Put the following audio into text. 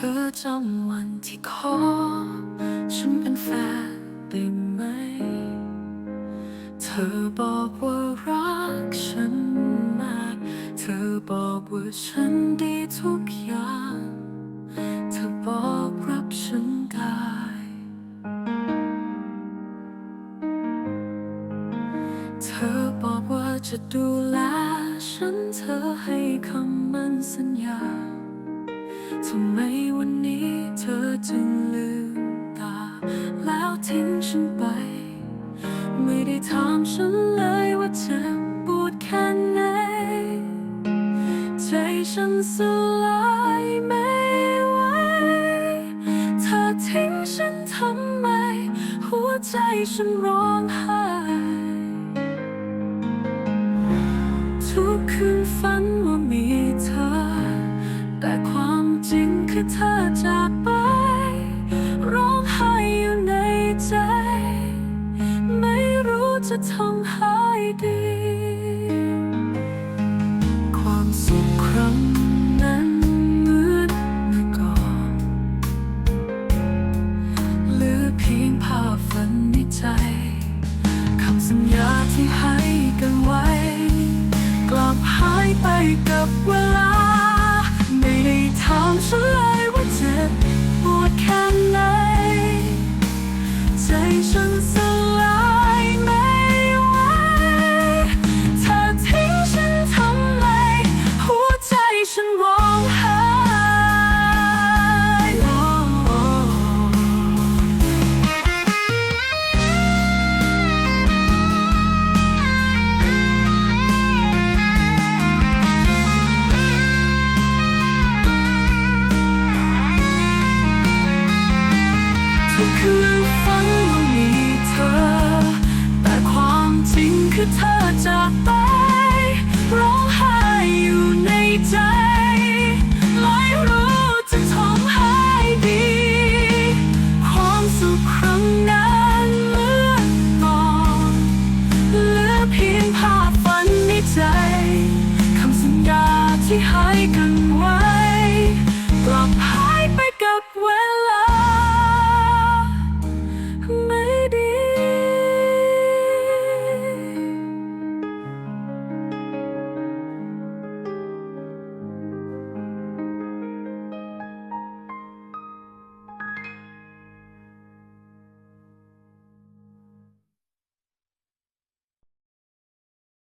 ธอจำวันที่ขอ ฉันเป็นแฟนได้ไหม เธอบอกว่ารักฉันมาก เธอบอกว่าฉันดีทุกอย่าง เธอบอกรับฉันได้เธอบอกว่าจะดูแลฉันเธอให้คำมั่นสัญญาทำไม ทิ้งฉันไป ไม่ได้ถามฉันเลยว่าเจ็บปวดแค่ไหน ใจฉันสลายไม่ไหวเธอทิ้งฉันทำไม หัวใจฉันร้องไห้ทุกคืนฝันว่ามีเธอ แต่ความจริงคือเธอ รู้จะ คือเธอจากไป ร้องไห้อยู่ในใจไม่รู้จะทงให้ดี ความสุขครั้งนั้นเหมือนก่อนเหลือเพียงภาพฝันในใจ คำสัญญาที่ให้กันไว้ กลับหายไปกับเวลา